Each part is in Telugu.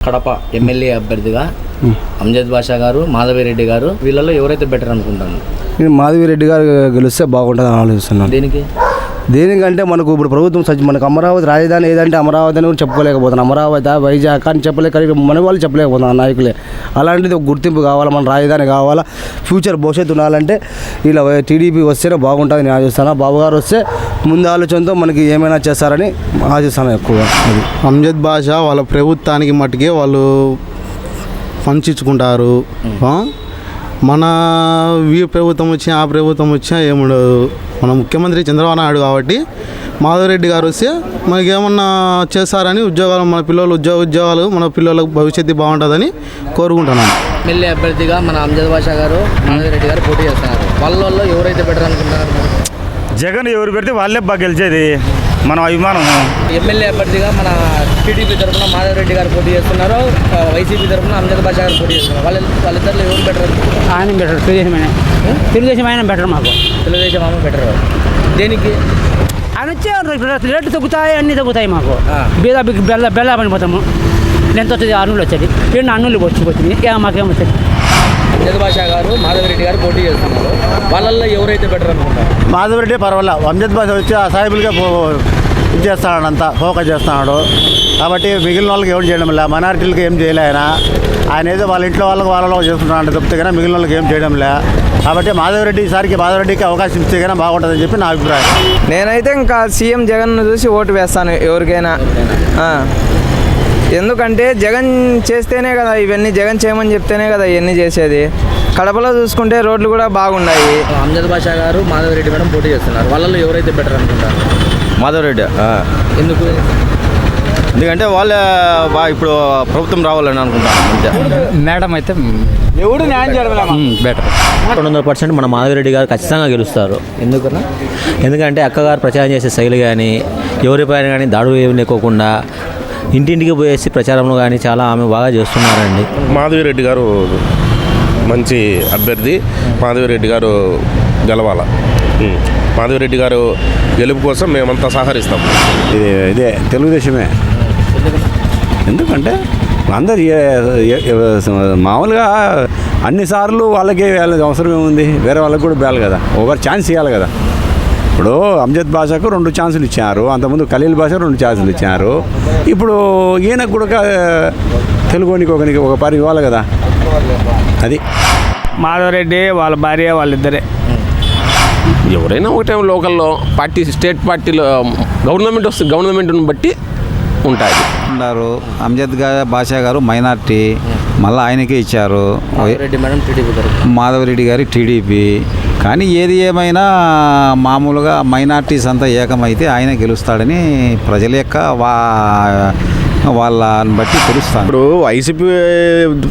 కడప ఎమ్మెల్యే అభ్యర్థిగా అంజద్ బాషా గారు మాధవిరెడ్డి గారు వీళ్ళలో ఎవరైతే బెటర్ అనుకుంటాను నేను మాధవిరెడ్డి గారు గెలిస్తే బాగుంటుందని ఆలోచిస్తున్నాను. దీనికి? దేనికంటే మనకు ఇప్పుడు ప్రభుత్వం సజ్జ మనకు అమరావతి రాజధాని ఏదంటే అమరావతి అని కూడా చెప్పుకోలేకపోతున్నాం. అమరావతి వైజాగ్ అని చెప్పలేక మన వాళ్ళు చెప్పలేకపోతున్నారు ఆ నాయకులే. అలాంటిది ఒక గుర్తింపు కావాలా? మన రాజధాని కావాలా? ఫ్యూచర్ భవిష్యత్తు ఉండాలంటే ఇలా టీడీపీ వస్తేనే బాగుంటుంది నేను ఆశిస్తాను బాబు గారు వస్తే ముందు ఆలోచనతో మనకి ఏమైనా చేస్తారని ఆశిస్తాను ఎక్కువగా అది. అంజద్ బాషా వాళ్ళ ప్రభుత్వానికి మట్టుకే వాళ్ళు పంచుకుంటారు? మన ఈ ప్రభుత్వం వచ్చినా ఆ ప్రభుత్వం వచ్చినా ఏముండదు. మన ముఖ్యమంత్రి చంద్రబాబు నాయుడు కాబట్టి మాధవరెడ్డి గారు వస్తే మనకి ఏమన్నా చేస్తారని ఉద్యోగాలు మన పిల్లలు ఉద్యోగ ఉద్యోగాలు మన పిల్లలకు భవిష్యత్తు బాగుంటుందని కోరుకుంటున్నాను. ఎమ్మెల్యే అభ్యర్థిగా మన అంజద్ బాషా గారు మాధవిరెడ్డి గారు పోటీ చేస్తున్నారు. వాళ్ళలో ఎవరైతే బెటర్ అనుకుంటున్నారు? జగన్ ఎవరు పెడితే వాళ్ళే బాగా గెలిచేది. మనం అభిమానం. ఎమ్మెల్యే అభ్యర్థిగా మన టీడీపీ తరఫున మాధవరెడ్డి గారు పోటీ చేస్తున్నారు. వైసీపీ తరఫున అంజద్ బాషా గారు పోటీ చేస్తున్నారు. వాళ్ళ వాళ్ళిద్దరిలో ఎవరు బెటర్ ఆయన బెటర్ తెలుగుదేశం ఆయన తెలుగుదేశం ఆయన బెటర్ మాకు. తెలుగుదేశం ఆమె బెటర్ దేనికి? ఆయన వచ్చే రేట్లు తగ్గుతాయి అన్నీ తగ్గుతాయి మాకు. బీద బెల్ల బెల్ల పడిపోతాము ఎంత వస్తుంది అన్నులు వచ్చేది రెండు అన్నులు వచ్చి వచ్చింది మాకేం వచ్చేది అంజద్ బాషా గారు మాధవరెడ్డి గారు పోటీ చేస్తున్నారు. వాళ్ళల్లో ఎవరైతే బెటర్ అనుకుంటారు? మాధవరెడ్డి పర్వాలే. అంజద్ బాష వచ్చి ఆ సాయిబుల్గా పో ఇది చేస్తాడు అంతా ఫోకస్ చేస్తున్నాడు. కాబట్టి మిగిలిన వాళ్ళకి ఏం చేయడం లే. మైనారిటీలకి ఏం చేయలే ఆయన. ఆయన ఏదో వాళ్ళ ఇంట్లో వాళ్ళకి వాళ్ళలో చేస్తున్నాడు తప్పితే కానీ మిగిలిన వాళ్ళకి ఏం చేయడం లే. కాబట్టి మాధవరెడ్డి ఈసారికి మాధవరెడ్డికి అవకాశం ఇస్తే కానీ బాగుంటుందని చెప్పి నా అభిప్రాయం. నేనైతే ఇంకా సీఎం జగన్ చూసి ఓటు వేస్తాను ఎవరికైనా. ఆ. ఎందుకంటే జగన్ చేస్తేనే కదా ఇవన్నీ జగన్ చేయమని చెప్తేనే కదా ఇవన్నీ చేసేది. కడపలో చూసుకుంటే రోడ్లు కూడా బాగున్నాయి. అంజద్ బాషా గారు మాధవరెడ్డి మేడం పోటీ చేస్తున్నారు. వాళ్ళల్లో ఎవరైతే బెటర్ అనుకుంటారు? మాధవరెడ్డి ఎందుకు? ఎందుకంటే వాళ్ళే బా ఇప్పుడు ప్రభుత్వం రావాలని అనుకుంటాను మేడం అయితే ఎవడు న్యాయం చేయడం బెటర్ రెండు వందల పర్సెంట్ మన మాధవిరెడ్డి గారు ఖచ్చితంగా గెలుస్తారు. ఎందుకన్నా? ఎందుకంటే అక్కగారు ప్రచారం చేసే శైలి కానీ ఎవరిపైన కానీ దాడులు ఏమి లేకోకుండా ఇంటింటికి పోయేసి ప్రచారంలో కానీ చాలా ఆమె బాగా చేస్తున్నారండి. మాధవిరెడ్డి గారు మంచి అభ్యర్థి. మాధవిరెడ్డి గారు గెలవాల. మాధవిరెడ్డి గారు గెలుపు కోసం మేమంతా సహకరిస్తాం. ఇది ఇదే తెలుగుదేశమే. ఎందుకంటే అందరు మామూలుగా అన్నిసార్లు వాళ్ళకి వేయాలి అవసరం ఏముంది? వేరే వాళ్ళకి కూడా వేయాలి కదా. ఒకరు ఛాన్స్ ఇవ్వాలి కదా. ఇప్పుడు అంజద్ భాషకు రెండు ఛాన్సులు ఇచ్చారు అంతకుముందు ఖలీల్ భాష రెండు ఛాన్సులు ఇచ్చారు. ఇప్పుడు ఈయనకు కూడా తెలుగునికి ఒకనికి ఒక పరి ఇవ్వాలి కదా? అది. మాధవరెడ్డి వాళ్ళ భార్య వాళ్ళిద్దరే. ఎవరైనా ఒకటే లోకల్లో పార్టీ స్టేట్ పార్టీలో గవర్నమెంట్ వస్తుంది గవర్నమెంట్ని బట్టి ఉంటుంది ఉన్నారు. అంజద్గా బాషా గారు మైనార్టీ. మళ్ళీ ఆయనకే ఇచ్చారు. మాధవరెడ్డి గారి టీడీపీ. కానీ ఏది ఏమైనా మామూలుగా మైనార్టీస్ అంతా ఏకమైతే ఆయన గెలుస్తాడని ప్రజల యొక్క వా వాళ్ళని బట్టి తెలుస్తాను. ఇప్పుడు వైసీపీ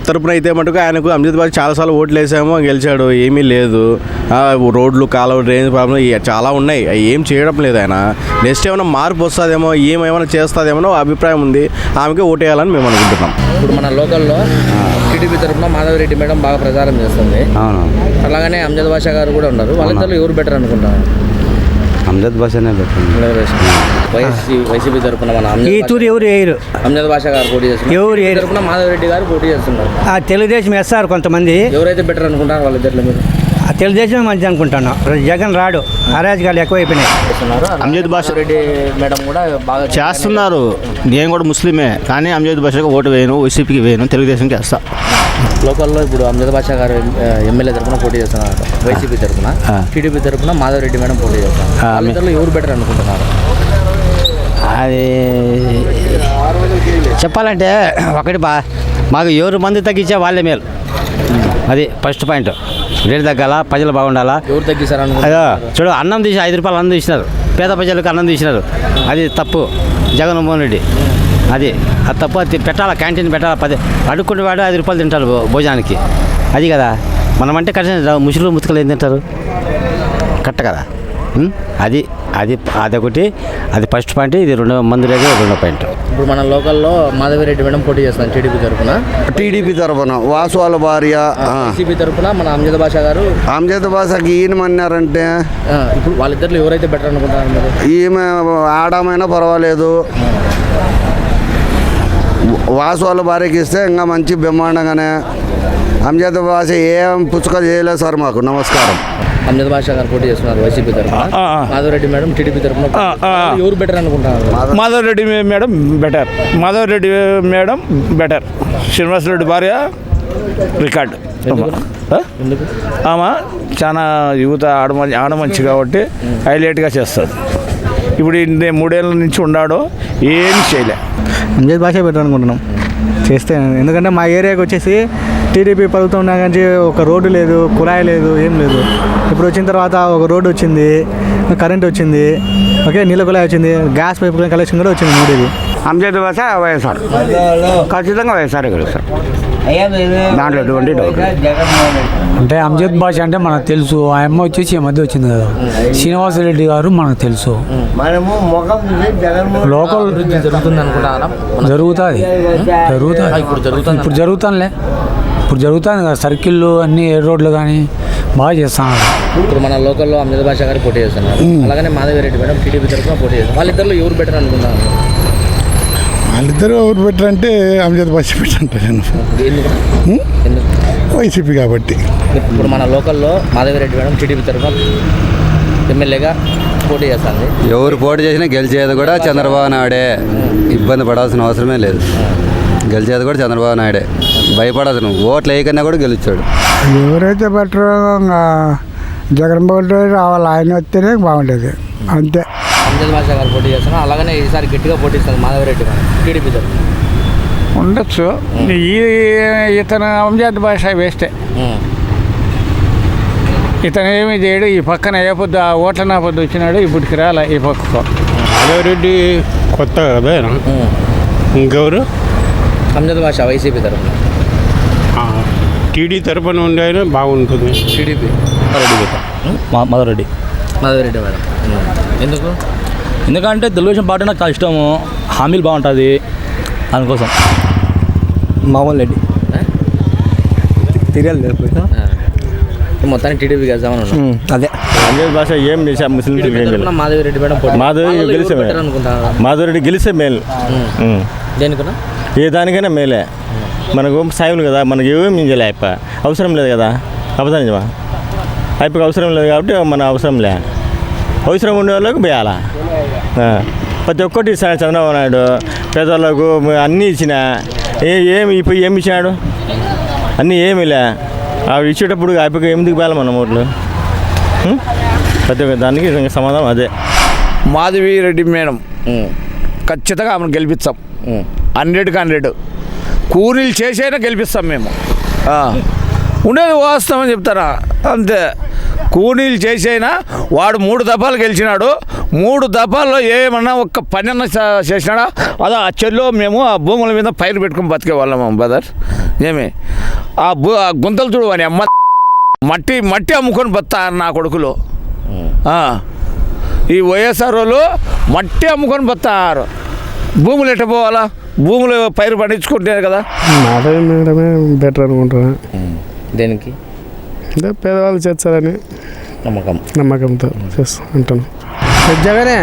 తరపున అయితే మటుకు ఆయనకు అమిత్ బాబు చాలాసార్లు ఓట్లు వేసామో గెలిచాడు ఏమీ లేదు. ఆ, రోడ్లు కాలువ డ్రైనేజ్ ప్రాబ్లం ఇవి చాలా ఉన్నాయి. అవి ఏం చేయడం లేదు ఆయన. నెక్స్ట్ ఏమైనా మార్పు వస్తుందేమో ఏమైనా చేస్తుందేమో అభిప్రాయం ఉంది. ఆమెకే ఓటేయాలని మేము అనుకుంటున్నాం. ఇప్పుడు మన లోకల్లో టీడీపీ తరఫున మాధవరెడ్డి మేడం బాగా ప్రచారం చేస్తుంది. అవును. అలాగనే అంజద్ బాషా గారు కూడా ఉన్నారు. వాళ్ళిద్దరిలో ఎవరు బెటర్ అనుకుంటారు? అంజద్ భాషనే వైసీపీ తరఫున మన ఈ అంజద్ తూరు ఎవరు వేయరు అంజద్ బాషా గారు పోటీ చేస్తున్నారు. ఎవరు వేయరు. తరఫున మాధవరెడ్డి గారు పోటీ చేస్తున్నారు. ఆ తెలుగుదేశం వేస్తారు కొంతమంది. ఎవరైతే బెటర్ అనుకుంటారు వాళ్ళిద్దరిలో మీరు? ఆ తెలుగుదేశం మంచి అనుకుంటాను. జగన్ రాడు. అరాజకాలు ఎక్కువైపోయినాయి. చేస్తున్నారు. అంజద్ బాషా- రెడ్డి మేడం కూడా బాగా చేస్తున్నారు. నేను కూడా ముస్లిమే కానీ అంజద్ బాషాకు ఓటు వేయను వైసీపీకి వేయను తెలుగుదేశంకి వేస్తా. లోకల్లో ఇప్పుడు అంజద్ బాషా గారు ఎమ్మెల్యే తరఫున పోటీ చేస్తున్నారు. వైసీపీ తరఫున టీడీపీ తరఫున మాధవరెడ్డి మేడం పోటీ చేస్తున్నారు. ఎవరు బెటర్ అనుకుంటున్నారు? అది చెప్పాలంటే ఒకటి బా మాకు ఎవరు మంది తగ్గించే వాళ్ళే మేలు. అది ఫస్ట్ పాయింట్ రేటు తగ్గాల ప్రజలు బాగుండాలా? ఎవరు తగ్గిస్తారు అదో చూడు అన్నం తీసి ఐదు రూపాయలు అన్నం తీసినారు. పేద ప్రజలకు అన్నం తీసినారు. అది తప్పు. జగన్మోహన్ రెడ్డి. అది అది తప్పు అది పెట్టాలా క్యాంటీన్ పెట్టాలా పది అడుక్కునే వాడు ఐదు రూపాయలు తింటారు భోజనానికి. అది కదా మనమంటే కట్టిన ముసులు ముతుకలు ఏం తింటారు? కట్ట కదా? ఉం? అది అది అదొకటి అది ఫస్ట్ పాయింట్ ఇది రెండో మందు రేగు రెండో పాయింట్. ఇప్పుడు మన లోకల్లో మాధవిరెడ్డి మేడం పోటీ చేస్తున్నారు టీడీపీ తరఫున టీడీపీ తరఫున వాసు వాళ్ళ భార్య వైసీపీ తరఫున మన అంజద్ బాషా గారు. అంజద్ భాషకి ఈయనమన్నారంటే ఆ, ఇప్పుడు వాళ్ళిద్దరిలో ఎవరైతే బెటర్ అనుకుంటున్నారు మీరు? ఈమె ఆడమైనా పర్వాలేదు. వాసు వాళ్ళ భార్యకి ఇస్తే ఇంకా మంచి బ్రహ్మాండంగానే అంజద్ భాష ఏం పుచ్చుక చేయలేదు సార్ మాకు. నమస్కారం. అమ్జద్ బాషా గారు పోటీ చేస్తున్నారు వైసీపీ తరఫున మాధవరెడ్డి మేడం టీడీపీ తరఫున ఎవరు బెటర్ అనుకుంటున్నారు? Madhav Reddy madam better Madhav Reddy madam better Srinivas Reddy భార్య రికార్డ్. ఆమె చాలా యువత ఆడమ ఆడమంచి కాబట్టి హైలైట్గా చేస్తుంది. ఇప్పుడు ఇన్ని మూడేళ్ళ నుంచి ఉన్నాడు ఏం చేయలే. అంజద్ భాష బెటర్ అనుకుంటున్నాం. చేస్తే ఎందుకంటే మా ఏరియాకి వచ్చేసి టీడీపీ ప్రభుత్వం ఉన్నా కానీ ఒక రోడ్డు లేదు కుళాయి లేదు ఏం లేదు. ఇప్పుడు వచ్చిన తర్వాత ఒక రోడ్డు వచ్చింది కరెంట్ వచ్చింది ఓకే నీళ్ళ కుళాయి వచ్చింది గ్యాస్ పైప్ కలెక్షన్ కూడా వచ్చింది మూడేది. అంజద్ భాష వైఎస్ఆర్. ఖచ్చితంగా వైఎస్ఆర్ గెలుస్తారు దాంట్లో ఎటువంటి డౌట్ అంటే అంజద్ భాష అంటే మనకు తెలుసు. ఆ అమ్మ వచ్చేసి ఈ మధ్య వచ్చింది కదా. శ్రీనివాసరెడ్డి గారు మనకు తెలుసు. లోకల్ జరుగుతుంది అనుకుంటున్నారా జరుగుతుంది. జరుగుతుంది. ఇప్పుడు జరుగుతుంది? ఇప్పుడు జరుగుతానులే. ఇప్పుడు జరుగుతుంది కదా. సర్కిళ్ళు అన్ని ఏ రోడ్లు కానీ బాగా చేస్తున్నారు. ఇప్పుడు మన లోకల్లో అమ్జద్ బాషా గారు పోటీ చేస్తున్నారు. అలాగనే మాధవరెడ్డి మేడం టీడీపీ తరఫున పోటీ చేస్తున్నారు. వాళ్ళిద్దరిలో ఎవరు బెటర్ అనుకుంటున్నారు వాళ్ళిద్దరూ ఎవరు బెటర్ అంటారు ఎందుకు? ఎందుకు? వైసీపీ కాబట్టి. ఇప్పుడు మన లోకల్లో మాధవరెడ్డి మేడం టీడీపీ తరఫున ఎమ్మెల్యేగా పోటీ చేస్తుంది. ఎవరు పోటీ చేసినా గెలిచేది కూడా చంద్రబాబు నాయుడే. ఇబ్బంది పడాల్సిన అవసరమే లేదు. గెలిచేది కూడా చంద్రబాబు నాయుడే. భయపడదు నువ్వు. ఓట్లు వేయకన్నా కూడా గెలిచాడు. ఎవరైతే బెటర్ జగన్మోహన్ రెడ్డి రావాలి. ఆయన వస్తేనే బాగుండేది. అంతే. అమ్జద్ బాషా గారు పోటీ చేస్తున్నారు అలాగనే ఈసారి గట్టిగా పోటీ ఇస్తుంది మాధవరెడ్డి మేడం. టీడీపీ తరఫున ఉండొచ్చు. ఈ ఇతను అంజాద్ భాష వేస్తే ఇతను ఏమి చేయడు. ఈ పక్కన ఏ పొద్దు ఆ ఓట్ల నా పొద్దు వచ్చినాడు ఇప్పటికి రాలే ఈ పక్కకు. మాధవరెడ్డి కొత్త కదా ఇంకెవరు? అమ్జద్ బాషా వైసీపీ తరఫున టీడీ తరపున ఉండే బాగుంటుంది. టీడీపీ మాధవరెడ్డి. మాధవరెడ్డి మేడం. ఎందుకు? ఎందుకంటే తెలుగుదేశం పార్టీ నాకు ఇష్టము. హామీలు బాగుంటుంది దానికోసం మామూలు రెడ్డి తిరగాలి మొత్తానికి టీడీపీ ఉన్నాం అదే. అంజద్ భాష ఏం చేసా ముస్లిం మేడం పోటీ. మాధవి గెలిచే మాధవరెడ్డి గెలిస్తే మేలు. దేనికన్నా? ఏ దానికైనా మేలే. మనకు సాయం కదా మనకి ఏమేమి చేయలే అయిప అవసరం లేదు కదా? అబద్ధం నిజమా అయిపోయి అవసరం లేదు కాబట్టి మన అవసరం లే. అవసరం ఉండే వాళ్ళకు పోయాలా. ప్రతి ఒక్కటి ఇస్తాడు చంద్రబాబు నాయుడు పేదలకు అన్నీ ఇచ్చిన. ఏ ఏమి ఇప్పుడు ఏమి ఇచ్చినాడు? అన్నీ ఏమిలే అవి ఆవిడ ఇచ్చేటప్పుడు అయిపోయి ఎందుకు పోయాలి మనం ఓట్లు ప్రతి ఒక్క దానికి సమాధానం అదే. మాధవి రెడ్డి మేడం ఖచ్చితంగా ఆమెను గెలిపిస్తాం. హండ్రెడ్కి హండ్రెడ్. కూలీలు చేసైనా గెలిపిస్తాం మేము. ఉండేది వాస్తవం చెప్తారా? అంతే. కూలీలు చేసైనా వాడు మూడు దఫాలు గెలిచినాడు. మూడు దఫాల్లో ఏమన్నా ఒక్క పని చేసినాడా? అదే ఆ చెల్లో మేము ఆ భూముల మీద పైరు పెట్టుకుని బతికే వాళ్ళం బ్రదర్. ఏమి? ఆ భూ ఆ గుంతలు చూడు అని అమ్మ మట్టి మట్టి అమ్ముకొని బతారు నా కొడుకులు. ఆ. ఈ వైఎస్ఆర్ వాళ్ళు మట్టి అమ్ముకొని బతారు. భూములు ఎట్ట పోవాలా? భూములు పైరు పండించుకుంటే కదా. బెటర్ అనుకుంటున్నా. దేనికి? అంటే పేదవాళ్ళు చేస్తారని నమ్మకం. నమ్మకంతో చేస్తా అంటాను జగనే?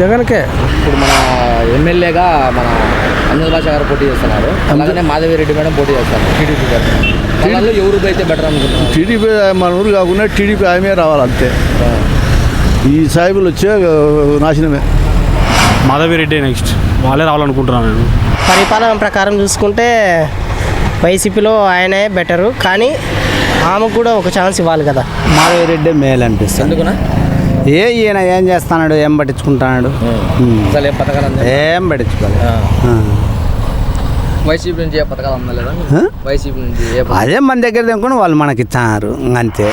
జగన్కే? ఇప్పుడు మన ఎమ్మెల్యేగా మన అమ్జద్ బాషా గారు పోటీ చేస్తున్నారు. అలాగనే మాధవిరెడ్డి మేడం పోటీ చేస్తారు. టీడీపీ వాళ్ళలో ఎవరు అయితే బెటర్ అనుకుంటున్నారు? టీడీపీ మన ఊరు కాకుండా టీడీపీ ఆమె రావాలంతే. ఈ సాయిబులు వచ్చే నాశనమే. మాధవిరెడ్డి నెక్స్ట్ వాళ్ళే రావాలనుకుంటున్నాను నేను. పరిపాలన ప్రకారం చూసుకుంటే వైసీపీలో ఆయనే బెటరు కానీ ఆమెకు కూడా ఒక ఛాన్స్ ఇవ్వాలి కదా. మాధవిరెడ్డి మేలు అనిపిస్తుంది. ఎందుకునా? ఏ ఈయన ఏం చేస్తున్నాడు ఏం పట్టించుకుంటున్నాడు? అసలు ఏ పథకాలు అందా ఏం పట్టించుకోలేదు. వైసీపీ నుంచి ఏ పథకాలు అందలేదా వైసీపీ నుంచి ఏ పథకాలు? అదే మన దగ్గర తెంకొని వాళ్ళు మనకి ఇచ్చారు అంతే.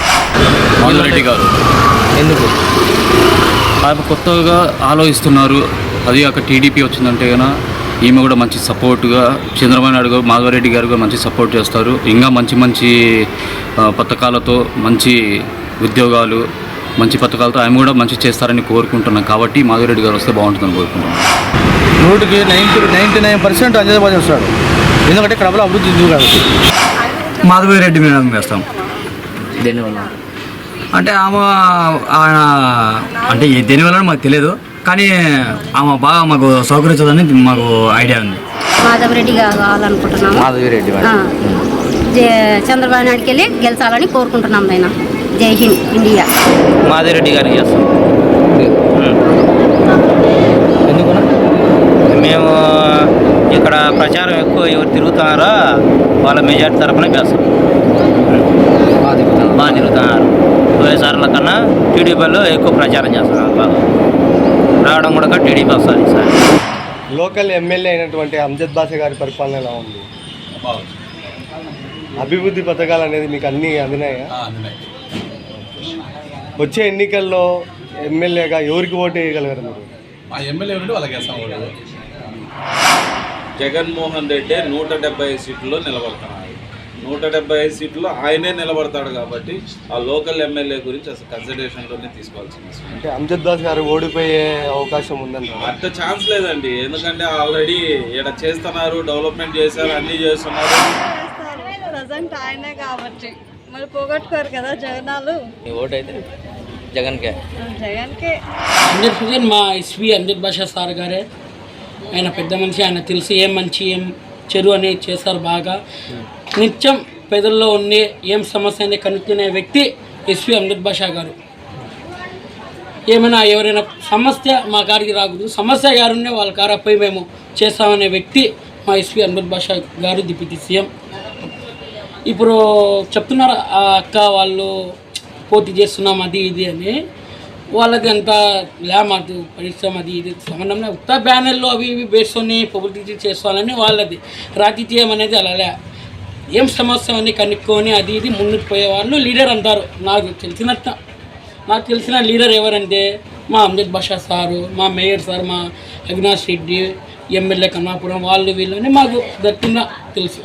మాధవరెడ్డి గారు. ఎందుకు? ఆయన కొత్తగా ఆలోచిస్తున్నారు. అది అక్కడ టీడీపీ వచ్చిందంటే కనుక ఈమె కూడా మంచి సపోర్ట్గా చంద్రబాబు నాయుడు గారు మాధవరెడ్డి గారు కూడా మంచి సపోర్ట్ చేస్తారు. ఇంకా మంచి మంచి పథకాలతో మంచి ఉద్యోగాలు మంచి పథకాలతో ఆయన కూడా మంచి చేస్తారని కోరుకుంటున్నాను కాబట్టి మాధవరెడ్డి గారు వస్తే బాగుంటుందని కోరుకుంటున్నాను నూటికి నైంటీ నైంటీ నైన్ పర్సెంట్ భాష వస్తాడు ఎందుకంటే కడపలో అభివృద్ధి కాబట్టి. మాధవిరెడ్డి మేడం వేస్తాం. దేనివల్ల? అంటే ఆమె ఆయన అంటే దేనివల్ల మాకు తెలియదు. కానీ ఆమె బాగా మాకు సౌకర్యించదని మాకు ఐడియా ఉంది. మాధవరెడ్డి కావాలనుకుంటున్నాము. మాధవిరెడ్డి మేడం జే- చంద్రబాబు నాయుడుకి వెళ్ళి గెలిచాలని కోరుకుంటున్నాం నాయన జై హింద్ ఇండియా. మాదిరెడ్డి గారికి చేస్తాం. మేము ఇక్కడ ప్రచారం ఎక్కువ ఎవరు తిరుగుతున్నారో వాళ్ళ మెజార్టీ తరఫున వేస్తాం బాగా తిరుగుతున్నారు. వైఎస్ఆర్ల కన్నా టీడీపీలో ఎక్కువ ప్రచారం చేస్తున్నారు బాగా. రావడం కూడా టీడీపీ వస్తుంది సార్. లోకల్ ఎమ్మెల్యే అయినటువంటి అంజద్ బాషా గారి పరిపాలన ఎలా ఉంది? అభివృద్ధి పథకాలు అనేది మీకు అన్నీ అందినాయా? వచ్చే ఎన్నికల్లో ఎమ్మెల్యేగా ఎవరికి ఓటు వేయగలగారు మీరు? ఆ ఎమ్మెల్యే నుండి వాళ్ళకి వేస్తాం ఓటు. జగన్మోహన్ రెడ్డి నూట డెబ్బై ఐదు సీట్లలో నిలబడుతున్నాడు నూట డెబ్బై ఐదు సీట్లో ఆయనే నిలబడతాడు కాబట్టి ఆ లోకల్ ఎమ్మెల్యే గురించి అసలు కన్సిడరేషన్లోనే తీసుకోవాల్సింది అవసరం. అంటే అంజద్ దాస్ గారు ఓడిపోయే అవకాశం ఉందంట అంత ఛాన్స్ లేదండి. ఎందుకంటే ఆల్రెడీ ఇక్కడ చేస్తున్నారు డెవలప్మెంట్ చేశారు అన్నీ చేస్తున్నారు. ప్రజెంట్ ఆయనే కాబట్టి. మరి పోగొట్టుకోరు కదా జగనాలు మీ ఓటు అయితే జగన్కే జగన్కే. హండ్రెడ్ పర్సెంట్ మా ఎస్వి అంజద్ బాషా సార్ గారే. ఆయన పెద్ద మనిషి ఆయన తెలిసి ఏం మంచి ఏం చెడు అని చేస్తారు బాగా. నిత్యం పేదల్లో ఉండే ఏం సమస్య అనేది కనుక్కునే వ్యక్తి ఎస్వి అమృత్ బాషా గారు. ఏమైనా ఎవరైనా సమస్య మా గారికి రాకూడదు. సమస్య గారునే వాళ్ళ కారపై మేము చేస్తామనే వ్యక్తి మా ఎస్వి అమృత్ బాషా గారు డిప్యూటీ సీఎం. ఇప్పుడు చెప్తున్నారు ఆ అక్క వాళ్ళు పోటీ చేస్తున్నాం అది ఇది అని. వాళ్ళకి అంత లే మాకు పరిశ్రమ అది ఇది సంబంధం లేదు. ఉత్త బ్యానర్లు అవి ఇవి వేసుకొని పబ్లిసిటీ చేసుకోవాలని వాళ్ళది. రాజకీయం అనేది అలా లే. ఏం సమస్య అని కనుక్కొని అది ఇది ముందుకు పోయేవాళ్ళు లీడర్ అంటారు. నాకు తెలిసినట్ట నాకు తెలిసిన లీడర్ ఎవరంటే మా అమ్జద్ బాషా సారు మా మేయర్ సార్ మా అవినాష్ రెడ్డి ఎమ్మెల్యే కన్నాపురం వాళ్ళు వీళ్ళని మాకు దక్కిన తెలుసు.